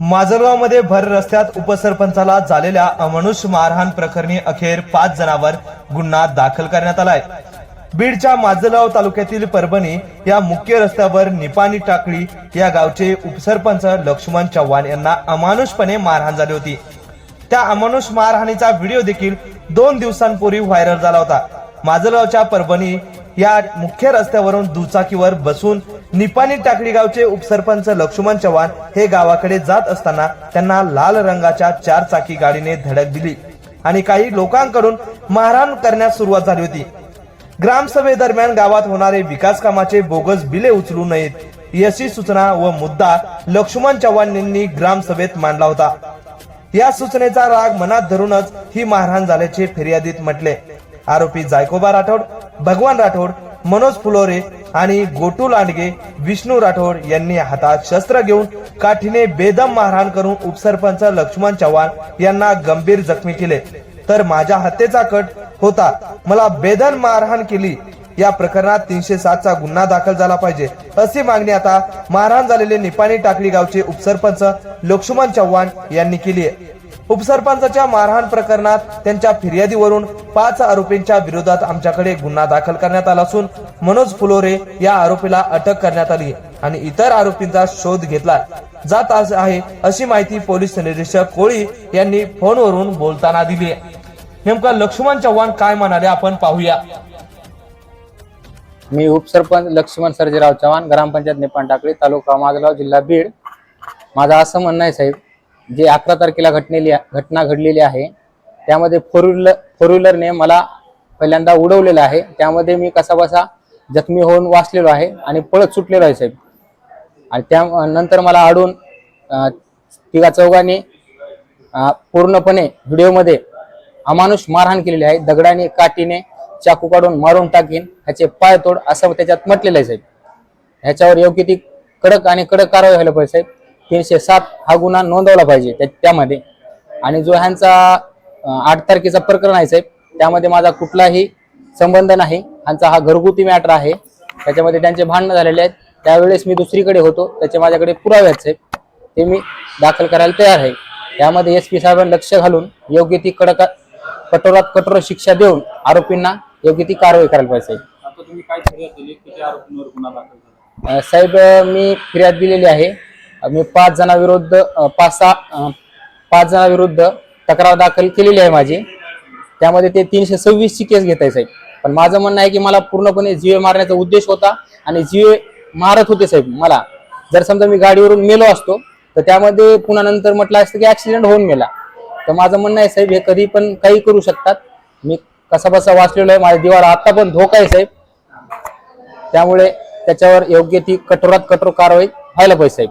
माजलगावमध्ये भर रस्त्यात उपसरपंचाला झालेल्या अमानुष मारहाण प्रकरणी अखेर पाच जणांवर गुन्हा दाखल करण्यात आलाय. बीडच्या माजलगाव तालुक्यातील परभणी या मुख्य रस्त्यावर निपाणी टाकळी या गावचे उपसरपंच लक्ष्मण चव्हाण यांना अमानुषपणे मारहाण झाली होती. त्या अमानुष मारहाणीचा व्हिडिओ देखील दोन दिवसांपूर्वी व्हायरल झाला होता. माजलगावच्या परभणी या मुख्य रस्त्यावरून दुचाकीवर बसून निपाणी टाकळी गावचे उपसरपंच लक्ष्मण चव्हाण हे गावाकडे जात असताना त्यांना लाल रंगाच्या चार चाकी गाडीने धडक दिली आणि काही लोकांकडून मारहाण करण्यास सुरुवात झाली होती. ग्रामसभेदरम्यान गावात होणारे विकास कामाचे बोगस बिले उचलू नयेत याची सूचना व मुद्दा लक्ष्मण चव्हाण यांनी ग्रामसभेत मांडला होता. या सूचनेचा राग मनात धरूनच ही मारहाण झाल्याचे फिर्यादीत म्हटले. आरोपी जायकोबा राठोड भगवान राठोड मनोज फुलोरे आणि गोटू लांडगे विष्णू राठोड यांनी हातात शस्त्र घेऊन काठीने बेदम मारहाण करून उपसरपंच लक्ष्मण चव्हाण यांना गंभीर जखमी केले. तर माझ्या हत्येचा कट होता. मला बेदन मारहाण केली. या प्रकरणात तीनशे सातचा गुन्हा दाखल झाला पाहिजे अशी मागणी आता मारहाण झालेले निपाणी टाकळी गावचे उपसरपंच लक्ष्मण चव्हाण यांनी केली आहे. उपसरपंचाच्या मारहाण प्रकरणात त्यांच्या फिर्यादीवरून पाच आरोपींच्या विरोधात आमच्याकडे गुन्हा दाखल करण्यात आला असून मनोज फुलोरे या आरोपीला अटक करण्यात आली आणि इतर आरोपींचा शोध घेतला जात आहे अशी माहिती पोलीस निरीक्षक कोळी यांनी फोनवरून बोलताना दिली नेमका लक्ष्मण चव्हाण काय म्हणाले आपण पाहूया. मी उपसरपंच लक्ष्मण सर्जेराव चव्हाण ग्रामपंचायत निपाण टाकळी तालुका माजगाव जिल्हा बीड. माझं असं म्हणणं आहे साहेब जे अकरा तारखेला घटनेली घटना घडलेली आहे त्यामध्ये फोर व्हीलर फोर व्हीलरने मला पहिल्यांदा उडवलेलं आहे. त्यामध्ये मी कसाबसा जखमी होऊन वाचलेलो आहे आणि पळत सुटलेलो आहे साहेब. आणि त्या नंतर मला अडून तिघा चौघांनी पूर्णपणे व्हिडिओमध्ये अमानुष मारहाण केलेली आहे. दगडाने काठीने चाकू काढून मारून टाकीन. ह्याचे पाय तोड असं त्याच्यात म्हटलेलं आहे साहेब. ह्याच्यावर योग्य ती कडक आणि कडक कारवाई व्हायला पाहिजे साहेब. तीनशे सात हा गुन्हा नोंदवला पाहिजे त्या- त्यामध्ये. आणि जो ह्यांचा आठ तारखेचा प्रकरण आहे साहेब त्यामध्ये माझा कुठलाही संबंध नाही. ह्यांचा हा घरगुती मॅटर आहे. त्याच्यामध्ये त्यांचे भांडणं झालेले आहेत. त्यावेळेस मी दुसरीकडे होतो. त्याचे माझ्याकडे पुरावे आहेत साहेब. ते मी दाखल करायला तयार आहे. त्यामध्ये एस पी साहेबांनी लक्ष घालून योग्य ती कडक कठोरात कठोर शिक्षा देऊन आरोपींना योग्य ती कारवाई करायला पाहिजे साहेब. मी फिर्याद दिलेली आहे. मी पाच जणांविरुद्ध पाच सहा पाच जणांविरुद्ध तक्रार दाखल केलेली आहे माझी. त्यामध्ये ते तीनशे सव्वीसची केस घेत आहे साहेब. पण माझं म्हणणं आहे की मला पूर्णपणे जीवे मारण्याचा उद्देश होता आणि जीवे मारत होते साहेब मला. जर समजा मी गाडीवरून मेलो असतो तर त्यामध्ये पुन्हा नंतर म्हटलं असतं की ऍक्सिडेंट होऊन मेला. तर माझं म्हणणं आहे साहेब हे कधी पण काही करू शकतात. मी कसा बसा वाचलेलो आहे माझ्या जीवाला आता पण धोका आहे साहेब. त्यामुळे त्याच्यावर योग्य ती कठोरात कठोर कारवाई व्हायला पाहिजे साहेब.